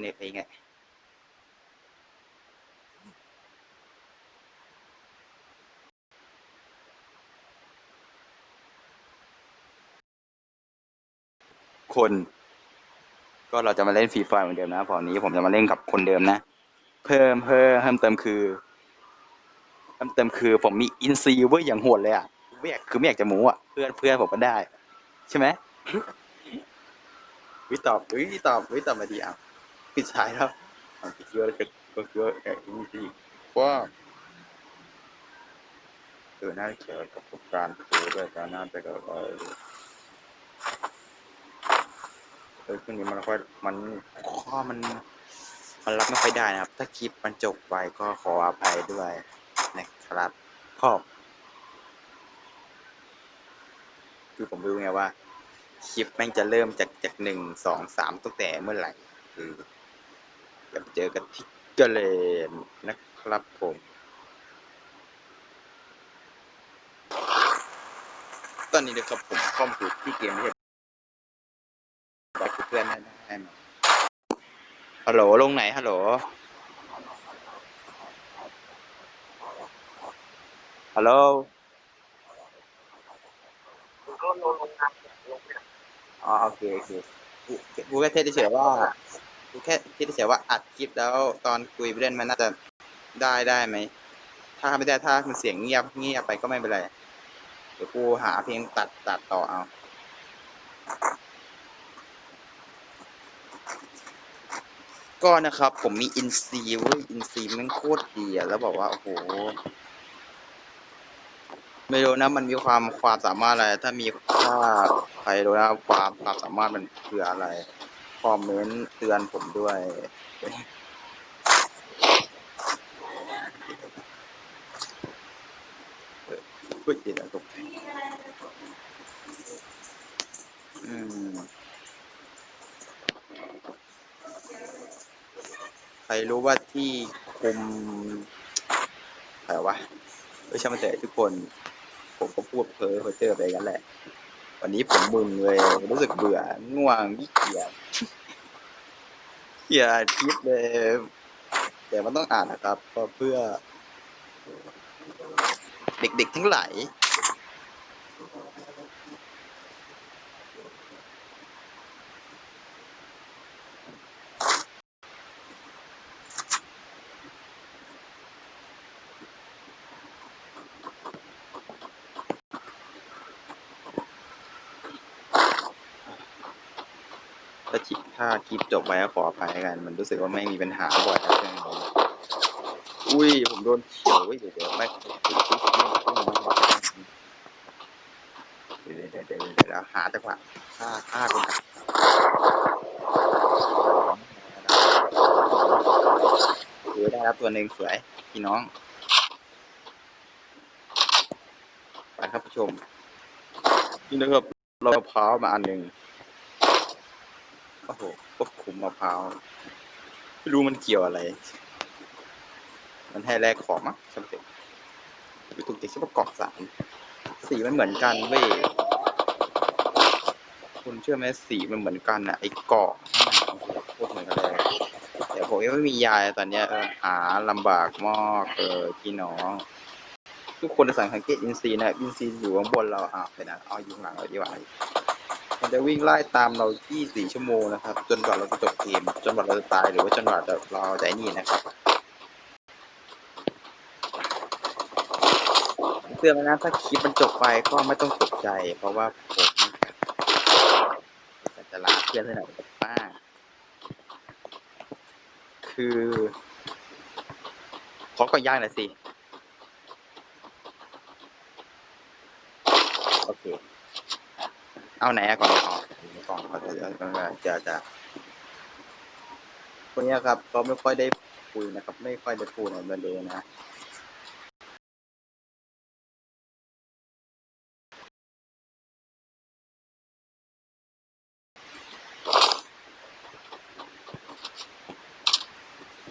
เน็ตเองไงคน ก็เราจะมาเล่นฟรีไฟเหมือนเดิมนะพอนี้ผมจะมาเล่นกับคนเดิมนะ เพิ่มเพิ่มเพิ่มเติมคือ เพิ่มเติมคือ ผมมีอินซีเว้ยอย่างโหดเลยอะไม่อยากคือไม่อยากจะหมูอะ เพื่อนเพื่อนผมก็ได้ ใช่ไหมวิตอบวิตอบวิตอบมาดีอะ ปิดท้ายแล้วอะปิดเยอะเลยก็เยอะแอบอินซีว่าเออน่าจะเกี่ยวกับประสบการณ์ครูด้วยการน่าจะกับเออเออช่วงนี้มันค่อยมันข้อมันมันรับไม่ค่อยได้นะครับ ถ้าคลิปมันจบไปก็ขออภัยด้วยนะครับพ่อคือผมรู้ไงว่า คลิปแม่งจะเริ่มจากจากหนึ่งสองสามตั้งแต่เมื่อไหร่คือ อย่าไปเจอกันที่เกเลนนะครับผมตอนนี้นะครับผมคอมพิวที่เกมไม่ใช่บอกเพื่อนได้ได้ไหมฮัลโหลลงไหนฮัลโหลฮัลโหลอ๋อโอเคโอเคกูกูแค่เทสเฉยว่า แค่เทสเฉยว่าอัดคลิปแล้วตอนคุยไปเล่นมันน่าจะได้ได้ไหม ถ้าไม่ได้ถ้ามันเสียงเงียบเงียบไปก็ไม่เป็นไร เดี๋ยวกูหาเพลงตัดตัดต่อเอาก็นะครับ ผมมีอินซีเว้ยอินซีมันโคตรดีอะแล้วบอกว่า โอ้โห ไม่รู้นะ มันมีความความสามารถอะไร ถ้ามีถ้าใครรู้นะความความสามารถมันคืออะไร คอมเมนต์เตือนผมด้วยเออเฮ้ยเดี๋ยวนะตกใจอืม ใครรู้ว่าที่คุมอะไรวะไม่ใช่มาแต่ทุกคน ผมก็พูดเพ้อเพ้อเจอไปกันแหละ วันนี้ผมมึนเลย รู้สึกเบื่อ ง่วงขี้เกียจ อย่าคิดเลยแต่มันต้องอ่านนะครับ เพราะเพื่อ เด็กๆทั้งหลาย ถ้าถ้าคลิปจบไปก็ขออภัยกัน มันรู้สึกว่าไม่มีปัญหาบ่อยแล้วใช่ไหมอุ้ยผมโดนเขียวเว้ยเดี๋ยวเดี๋ยวไม่เดี๋ยวเดี๋ยวเดี๋ยวเดี๋ยวเดี๋ยวหาจังหวะฆ่าฆ่าคนขับเดี๋ยวได้รับตัวหนึ่งสวยพี่น้องไปครับผู้ชมนี่นะครับเราพร้าวมาอันหนึ่ง โอ้โหควบคุมมะพร้าวไม่รู้มันเกี่ยวอะไร มันให้แลกของมั้งจำเป็นไปถูกติดชื่อประกอบสามสีมันเหมือนกันเว้ยคุณเชื่อไหมสีมันเหมือนกันอะไอ้เกาะโคตรเหมือนกันเลยแต่ผมยังไม่มียายตอนเนี้ยเออหาลำบากมากเออพี่น้อง ทุกคนสังเกตอินซีนะอินซีอยู่ข้างบนเราอะไปนะเอาอยู่ข้างหลังเราดีกว่า มันจะวิ่งไล่ตามเรา 24 ชั่วโมงนะครับ จนกว่าเราจะจบเกม จนกว่าเราจะตาย หรือว่าจนกว่าเราจะไอ้นี่นะครับ เตือนไว้นะถ้าคลิปมันจบไปก็ไม่ต้องตกใจ เพราะว่าผมจะลาเพื่อนให้หน่อยป้า คือขอก่อนย่างหน่อยสิ โอเค เอาไหนอะก่อนอ๋อกล่องเขาจะจะจะคนนี้ครับเขาไม่ค่อยได้คุยนะครับ ไม่ค่อยได้พูดในเดนะ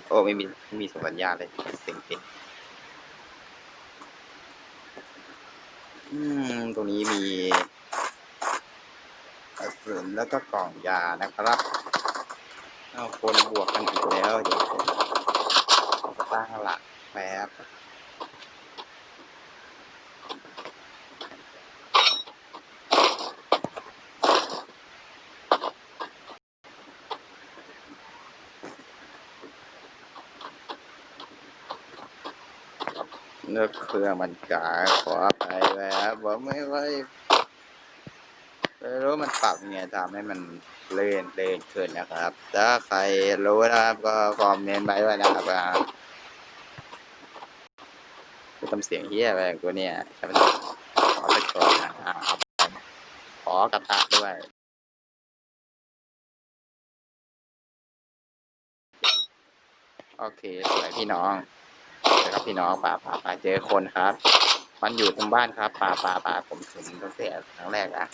โอ้ไม่มีไม่มีสัญญาเลยเต็งเต็งอืม ตรงนี้มี กระสุนแล้วก็กล่องยานะครับเอาคนบวกกันอีกแล้วเดี๋ยวตั้งหลักแป๊บเนื้อเครื่องมันกาขออภัยแล้วบอกไม่ไหว ไม่รู้มันปรับยังไงทำให้มันเลื่อนเลื่อนขึ้นนะครับ ถ้าใครรู้นะครับก็คอมเมนต์ไว้ด้วยนะครับว่าจะทำเสียงเฮียอะไรของตัวเนี่ยขอไปก่อนนะอ่าขอกระตะด้วยโอเคสวยพี่น้องเจอครับพี่น้องป่าป่าป่าเจอคนครับ มันอยู่ตรงบ้านครับป่าป่าป่าผมถึงตั้งแต่ครั้งแรกอะ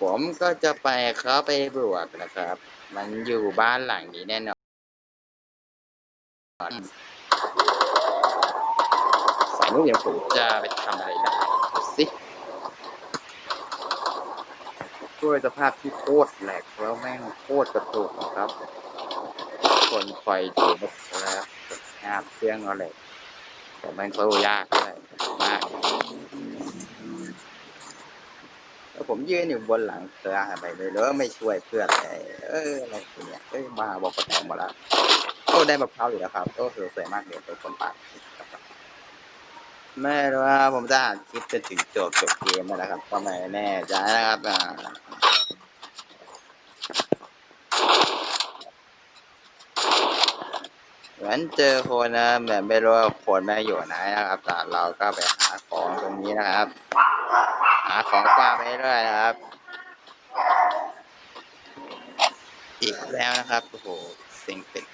ผมก็จะไปเขาไปบวกนะครับ มันอยู่บ้านหลังนี้แน่นอนสายนู้นเดี๋ยวผมจะไปทำอะไรได้สิด้วยสภาพที่โคตรแหลกแล้วแม่งโคตรกระตุกนะครับคนไฟดูนะครับงาบเครื่องเอาแหละแต่แม่งสู้ยากด้วยมาก แล้วผมยืนอยู่บนหลังเสือไปเลยแล้วไม่ช่วยเพื่อนเลยเอออะไรอย่างเงี้ยเอ้ยมาบอกกระแตงหมดแล้วโอ้ได้มะพร้าวอยู่แล้วครับก็คือสวยมากเลยเป็นคนปากไม่รู้ว่าผมจะอ่านคลิปจนถึงจบจบเกมนะครับก็ไม่แน่ใจนะครับอ่าเหมือนเจอคนนะแบบไม่รู้ว่าคนแม่อยู่ไหนนะครับแต่เราก็ไปหาของตรงนี้นะครับ ของกวางไปเรื่อยนะครับ อีกแล้วนะครับ โอ้โหเซ็งเป็ด